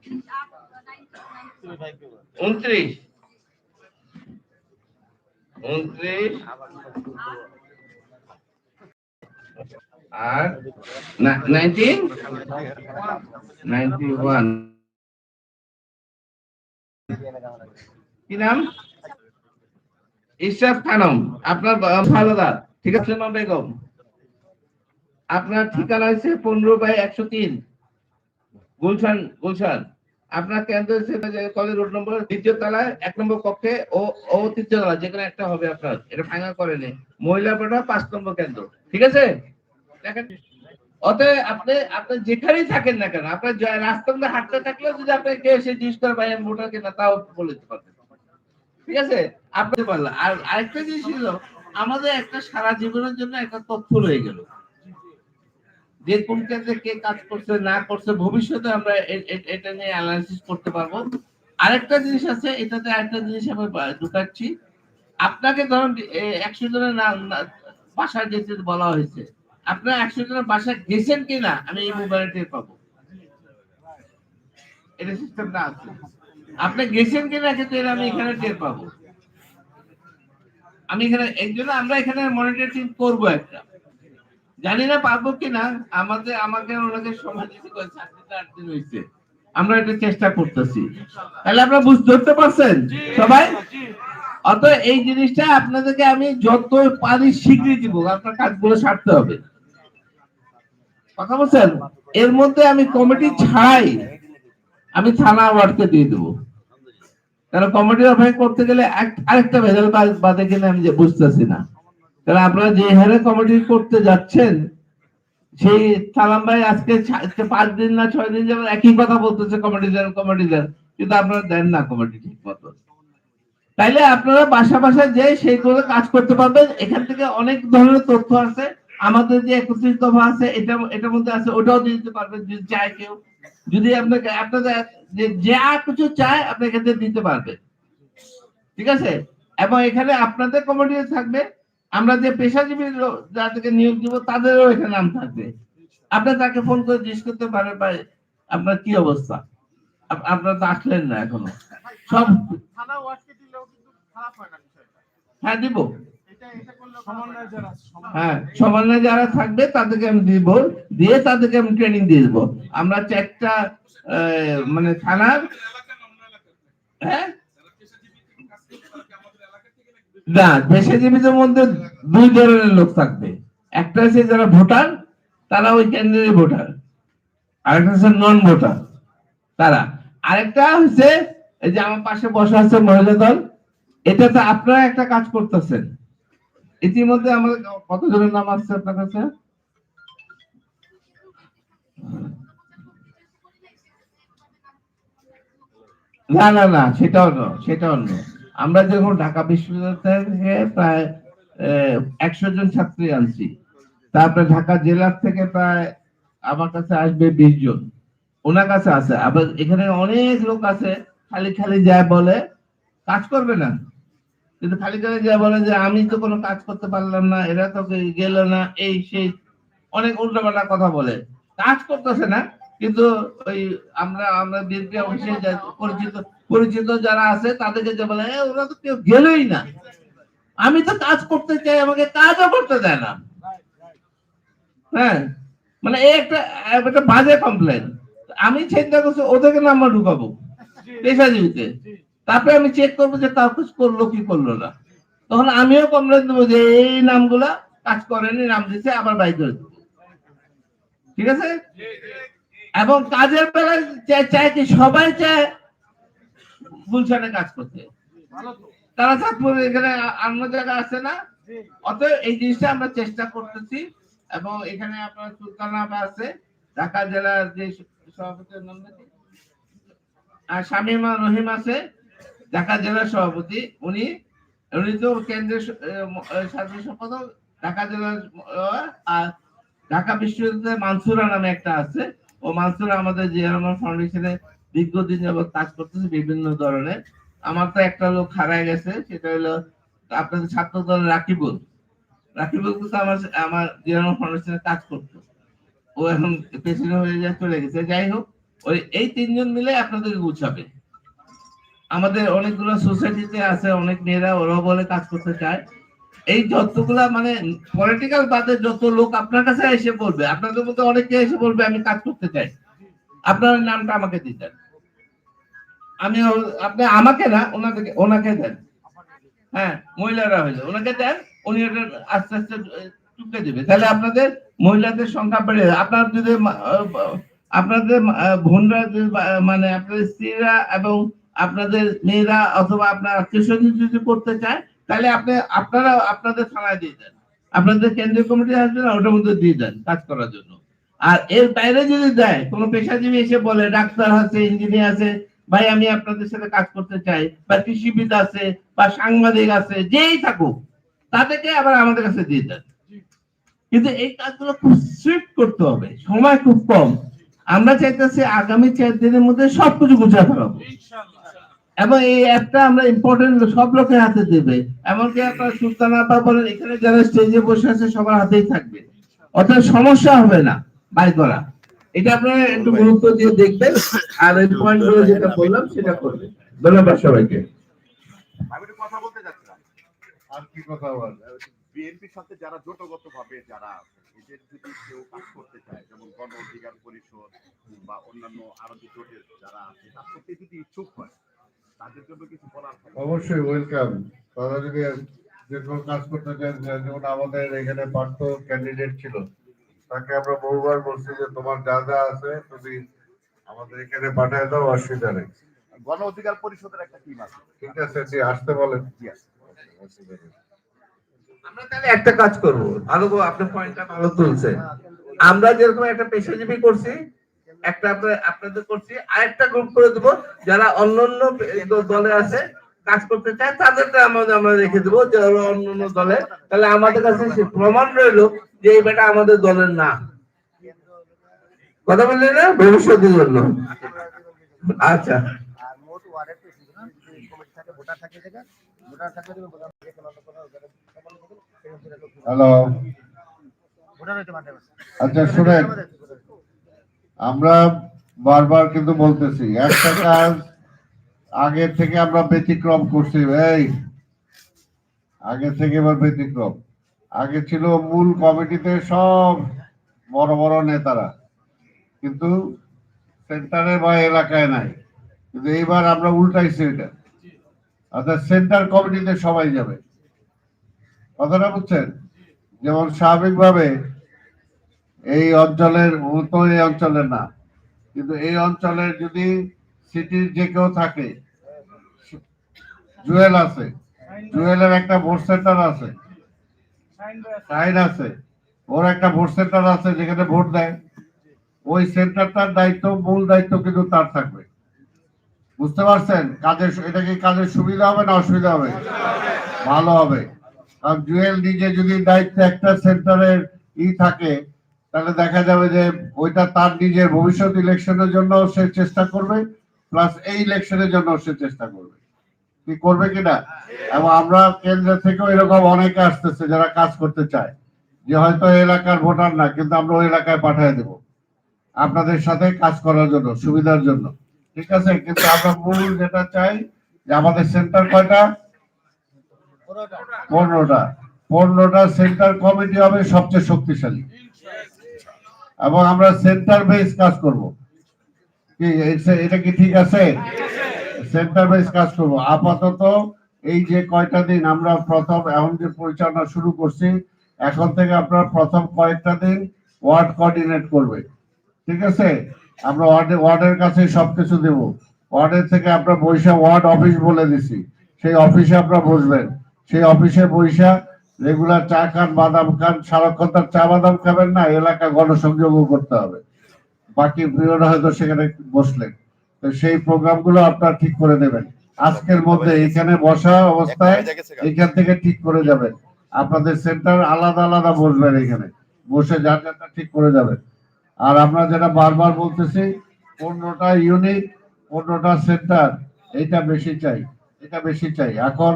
আর কি নাম ইশরাফ খানম, আপনার ভালোদার ঠিক আছে বেগম। আপনার ঠিকানা হচ্ছে পনেরো বাই একশো তিন। গুলশান গুলশান। আপনার কেন্দ্র কলেজ রোড নম্বর, দ্বিতীয় তলায়, এক নম্বর কক্ষে ও ও তৃতীয় যেখানে একটা হবে আপনার। এটা ফাইনাল করেনি মহিলা পাঠা পাঁচ নম্বর কেন্দ্র। ঠিক আছে? দেখেন, অতএব আপনি আপনি যেখানেই থাকেন না কেন, আপনার রাস্তার মধ্যে হাঁটতে থাকলেও যদি আপনি কেউ এসে ভাই, আমি ভোটার কিনা? তাও বলে দিতে পারবেন। ঠিক আছে? আপনি পারলেন আর আরেকটা জিনিস ছিল, আমাদের একটা সারা জীবনের জন্য একটা তথ্য রয়ে গেল। যে কোন ক্ষেত্রে কে কাজ করছে, না করছে, ভবিষ্যতে আমরা এটা নিয়ে অ্যানালাইসিস করতে পারব। আরেকটা জিনিস আছে, এটাতে আরেকটা জিনিস আমি ঢুকাচ্ছি। আপনাকে ধরুন একশো জনের বাসায় যেতে বলা হয়েছে, আপনার একশো জনের বাসায় গেছেন কিনা, আমি এই মোবাইলে টের পাবো। এটা সিস্টেমটা আছে। আপনি গেছেন কিনা, কিন্তু আমি এখানে টের পাবো। আমি এখানে এই জন্য আমরা এখানে মনিটরিং করব একটা। জানি না পারব কিনা আমাদের আমাকে ওনাকে সময় দিতে করে সাত আট দিন হয়েছে আমরা এটা চেষ্টা করতেছি। তাহলে আপনারা বুঝতে ধরতে পারছেন? সবাই? অত এই জিনিসটা আপনাদেরকে আমি যত পারি শীঘ্রই দিব আপনার কাজগুলো সারতে হবে। কথা বলছেন? এর মধ্যে আমি কমিটি ছাড়াই আমি থানা ওয়ার্ডকে দিয়ে দেবো। কারণ কমিটি অফাই করতে গেলে আরেকটা ভেজাল বাদে কিনা আমি বুঝতেছি না। কারণ আপনারা যে হারে কমিটি করতে যাচ্ছেন, সেই সালাম ভাই আজকে পাঁচ দিন না ছয় দিন যেমন একই কথা বলতেছে কমিটি দেন কমিটি দেন, কিন্তু আপনারা দেন না কমিটি ঠিক মতো তাইলে আপনারা বাসা বাসা যে সেইগুলো কাজ করতে পারবেন। এখান থেকে অনেক ধরনের তথ্য আছে। আমাদের যে একত্রিশ দফা আছে, এটা, এটার মধ্যে আছে, ওটাও দিয়ে দিতে পারবেন যদি চায় কেউ। যদি আপনাকে, আপনাদের যে, যা কিছু চায় আপনি এখান থেকে দিতে পারবেন ঠিক আছে? এবং এখানে আপনাদের কমিটি থাকবে। আমরা যে পেশাজীবী যাদেরকে নিয়োগ দিব তাদেরও এখানে নাম থাকবে। আপনি তাকে ফোন করে জিজ্ঞেস করতে পারেন ভাই আপনার কি অবস্থা? আপ- আপনারা তো আসলেন না এখনও। সব থানা ওয়ার্ডকে দিলেও কিন্তু খারাপ হয় হ্যাঁ দিব। এটা এটা করলে সমন্বয় যারা আছে, সমন্বয়। হ্যাঁ সমন্বয় যারা থাকবে তাদেরকে আমি দিব। দিয়ে তাদেরকে আমি ট্রেনিং দিয়ে দেবো। আমরা চারটা আহ, মানে থানার হ্যাঁ? না পেশাজীবীদের মধ্যে দুই ধরনের লোক থাকবে। একটা হচ্ছে যারা ভোটার, তারা ওই কেন্দ্রের ভোটার। আরেকটা হচ্ছে নন ভোটার তারা। আরেকটা হচ্ছে এই যে আমার পাশে বসা আছে মহিলা দল, এটাতে আপনারা একটা কাজ করতেছেন। ইতিমধ্যে আমাদের কতজনের নাম আসছে আপনার কাছে? না না না, সেটাও নয় সেটাও নয়। আমরা যখন ঢাকা বিশ্ববিদ্যালয় থেকে প্রায় একশো জন ছাত্রী আনছি, তারপরে ঢাকা জেলার থেকে প্রায় আমার কাছে আসবে বিশ জন। ওনার কাছে আছে। আবার এখানে অনেক লোক আছে, খালি খালি যায় বলে, কাজ করবে না। কিন্তু খালি খালি যায় বলে যে, আমি তো কোনো কাজ করতে পারলাম না, এরা তো গেল না, এই সেই, অনেক উল্টোপাল্টা কথা বলে। কাজ করতেছে না কিন্তু ওই আমরা আমরা বিএনপি পরিচিত পরিচিত যারা আছে তাদেরকে যে বলে "এ, ওরা তো কেউ গেলই না। আমি তো কাজ করতে চাই আমাকে কাজও করতে দেয় না। হ্যাঁ? মানে একটা বাজে কমপ্লেন আমি চিন্তা করছি ওদেরকে নাম্বার ঢুকাবো? পেশাজীবীতে তারপরে আমি চেক করব যে তার কিছু করল কি করল না। তখন আমিও কমপ্লেন দেবো যে এই নামগুলা কাজ করেনি নাম দিচ্ছে আবার বাই করে দেবো। ঠিক আছে? এবং কাজের বেলায় চায় চায় সবাই চায় গুলশানে কাজ করতে। তারা চাঁদপুর এখানে অন্য জায়গায় আছে না? অতএব এই জিনিসটা আমরা চেষ্টা করতেছি এবং এখানে আপনার সুলতান আছে ঢাকা জেলার যে সভাপতির নাম আর শামিমা রহিম আছে ঢাকা জেলার সভাপতি। উনি উনি তো কেন্দ্রের সাধারণ সম্পাদক ঢাকা জেলার আর ঢাকা বিশ্ববিদ্যালয়ে মানসুরা নামে একটা আছে। ও মানসুরা আমাদের জিয়া রহমান ফাউন্ডেশনে দীর্ঘদিন যাবত কাজ করতেছে বিভিন্ন ধরনের। আমার তো একটা লোক হারায় গেছে, সেটা হলো আপনাদের ছাত্র দল রাকিবুল। রাকিবুল কিন্তু আমার আমার জিয়া রহমান ফাউন্ডেশনে কাজ করতো। ও এখন প্রেসিডেন্ট হয়ে যায় চলে গেছে। যাই হোক, ওই, এই তিনজন মিলে আপনাদেরকে গুছাবে। আমাদের অনেকগুলো সোসাইটিতে আছে, অনেক মেয়েরা ওরাও বলে কাজ করতে চায়। এই যতগুলা মানে পলিটিক্যাল বাদে যত লোক আপনার কাছে এসে বলবে, আপনাদের মধ্যে অনেকে এসে বলবে, আমি কাজ করতে চাই। আপনার নামটা আমাকে দিতেন আমি আপনি আমাকে না ওনাকে ওনাকে দেন। হ্যাঁ মহিলারা হইল, ওনাকে দেন, উনি ওটা আস্তে আস্তে টুকে দেবে। তাহলে আপনাদের মহিলাদের সংখ্যা বেড়ে যাবে। আপনার যদি আপনাদের যদি মানে আপনাদের স্ত্রীরা এবং আপনাদের মেয়েরা অথবা আপনার আত্মীয় যদি করতে চায় তাহলে আপনি, আপনারা আপনাদের থানায় দিয়ে দেন। আপনাদের কেন্দ্রীয় কমিটি আসবে না, ওটার মধ্যে দিয়ে দেন কাজ করার জন্য। আর এর বাইরে যদি দেয়, কোনো পেশাজীবী এসে বলে, ডাক্তার আছে, ইঞ্জিনিয়ার আছে, ভাই, আমি আপনাদের সাথে কাজ করতে চাই। বা কৃষিবিদ আছে, বা সাংবাদিক আছে, যেই থাকুক, তাদেরকে আবার আমাদের কাছে দিয়ে দেন। কিন্তু এই কাজগুলো খুব সুইফট করতে হবে, সময় খুব কম। আমরা চাইতেছি আগামী চার দিনের মধ্যে সবকিছু গুছিয়ে ফেলাবো। এবং এই অ্যাপটা আমরা ইম্পর্টেন্ট সব লোকের হাতে দেবে। এমনকি আপনার সুলতান আপা বলেন এখানে যারা স্টেজে বসে আছে সবার হাতেই থাকবে। অর্থাৎ সমস্যা হবে না বাই করা। এটা আপনারা একটু গুরুত্ব দিয়ে দেখবেন। আর এই পয়েন্টগুলো যেটা বললাম সেটা করবেন। ধন্যবাদ সবাইকে। আমি একটু কথা বলতে যাচ্ছিলাম। আর কি কথা বল? বিএনপির সাথে যারা জোটগত ভাবে যারা এদের যদি কেউ কাজ করতে চায় যেমন গণ অধিকার পরিষদ বা অন্যান্য আরও যে জোটের যারা আছে করতে যদি ইচ্ছুক হয় অবশ্যই ওয়েলকাম তারা যদি যে কোনো কাজ করতে চান যেমন আমাদের এখানে পার্থ ক্যান্ডিডেট ছিল তাকে আমরা বহুবার বলছি যে তোমার যা যা আছে তুমি আমাদের এখানে পাঠায় দাও অসুবিধা নেই। গণ অধিকার পরিষদের একটা টিম আছে। ঠিক আছে জি আসতে বলেন। জি। আমরা তাহলে একটা কাজ করব। ভালো আপনার পয়েন্টটা ভালো তুলছে আমরা যেরকম একটা পেশাজীবী করছি একটা আপনার- আপনাদের করছি আরেকটা গ্রুপ করে দেবো যারা অন্য অন্য দলে আছে কাজ করতে চায় তাদেরকে আমাদের আমরা রেখে দেবো যারা অন্য অন্য দলে। তাহলে আমাদের কাছে সে প্রমাণ রইল যে এই বেটা আমাদের দলের না। কথা বললেন না? ভবিষ্যতের জন্য। আচ্ছা। হ্যালো। আচ্ছা শুনেন। আমরা বারবার কিন্তু বলতেছি, একটা কাজ আগে থেকে আমরা ব্যতিক্রম করছি, এই আগে থেকে এবার ব্যতিক্রম। আগে ছিল মূল কমিটিতে সব বড় বড় নেতারা, কিন্তু সেন্টারে বা এলাকায় নাই। কিন্তু এইবার আমরা উল্টাইছি এটা। অর্থাৎ সেন্টার কমিটিতে সবাই যাবে। কথাটা বুঝছেন? যেমন স্বাভাবিকভাবে এই অঞ্চলের মতো এই অঞ্চলের না, কিন্তু এই অঞ্চলের যদি সিটির যে কেউ থাকে, জুয়েল আছে, জুয়েলের একটা ভোট সেন্টার আছে, সাইন আছে, ওর একটা ভোট সেন্টার আছে যেখানে ভোট দেয়, ওই সেন্টারটার দায়িত্ব, মূল দায়িত্ব কিন্তু তার থাকবে। বুঝতে পারছেন? কাজের এটা কি কাজের সুবিধা হবে না অসুবিধা হবে? ভালো হবে। কারণ জুয়েল নিজে যদি দায়িত্ব একটা সেন্টারের ই থাকে তাহলে দেখা যাবে যে ওইটা তার নিজের ভবিষ্যৎ ইলেকশনের জন্য সে চেষ্টা করবে প্লাস এই ইলেকশনের জন্য সে চেষ্টা করবে। কি করবে কিনা এবং আমরা কেন্দ্র থেকেও এরকম অনেকে আসতেছে যারা কাজ করতে চায়, যে হয়তো এলাকার ভোটার না, কিন্তু আমরা ওই এলাকায় পাঠিয়ে দেব। আপনাদের সাথে কাজ করার জন্য, সুবিধার জন্য। ঠিক আছে? কিন্তু আমরা মূল যেটা চাই, যে আমাদের সেন্টার কয়টা? পনেরোটা। পনেরোটা সেন্টার কমিটি হবে সবচেয়ে শক্তিশালী। এবং আমরা সেন্টার বেস কাজ করব। কি এটা কি ঠিক আছে? সেন্টার বেস কাজ করব। আপাতত এই যে কয়টা দিন আমরা প্রথম, এখন যে পরিচালনা শুরু করছি, এখন থেকে আপনারা প্রথম কয়েকটা দিন ওয়ার্ড কোঅর্ডিনেট করবে। ঠিক আছে? আমরা ওয়ার্ডে, ওয়ার্ডের কাছে সবকিছু দেব। ওয়ার্ডের থেকে আমরা বৈশা ওয়ার্ড অফিস বলে দিছি। সেই অফিসে আপনারা বসবেন। সেই অফিসে বৈশা রেগুলার চা খান বাদাম খান সারাক্ষণ তার চা বাদাম খাবেন না এলাকা গণসংযোগও করতে হবে। বাকি প্রিয়রা হয়তো সেখানে বসলেন। তো সেই প্রোগ্রামগুলো আপনারা ঠিক করে দেবেন আজকের মধ্যে এখানে বসা অবস্থায় এখান থেকে ঠিক করে যাবেন। আপনাদের সেন্টার আলাদা আলাদা বসবেন এখানে। বসে যার যারটা ঠিক করে যাবেন। আর আমরা যেটা বারবার বলতেছি পনেরোটা ইউনিট পনেরোটা সেন্টার এটা বেশি চাই এটা বেশি চাই। এখন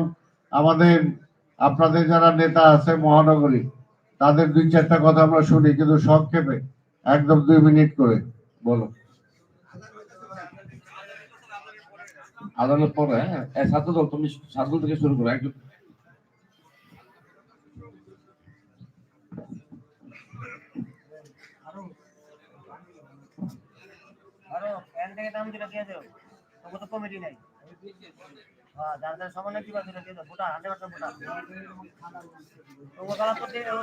আমাদের আপনাদের যারা নেতা আছে মহানগরী তাদের দুই চারটা কথা আমরা শুনি কিন্তু সংক্ষেপে একদম দুই মিনিট করে বলো। আদালত পরে হ্যাঁ ছাত্র দল তুমি ছাত্র দল থেকে শুরু করো একজন। নাম দিলে দিয়ে তো কমিটি নাই। হ্যাঁ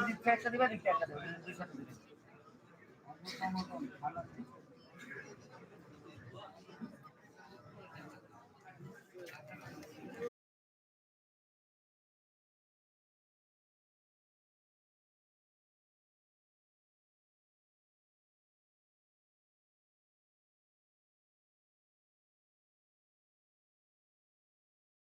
দিচ্ছে একটা দিবা দিচ্ছে একটা দিবা দুই সাথে দিবে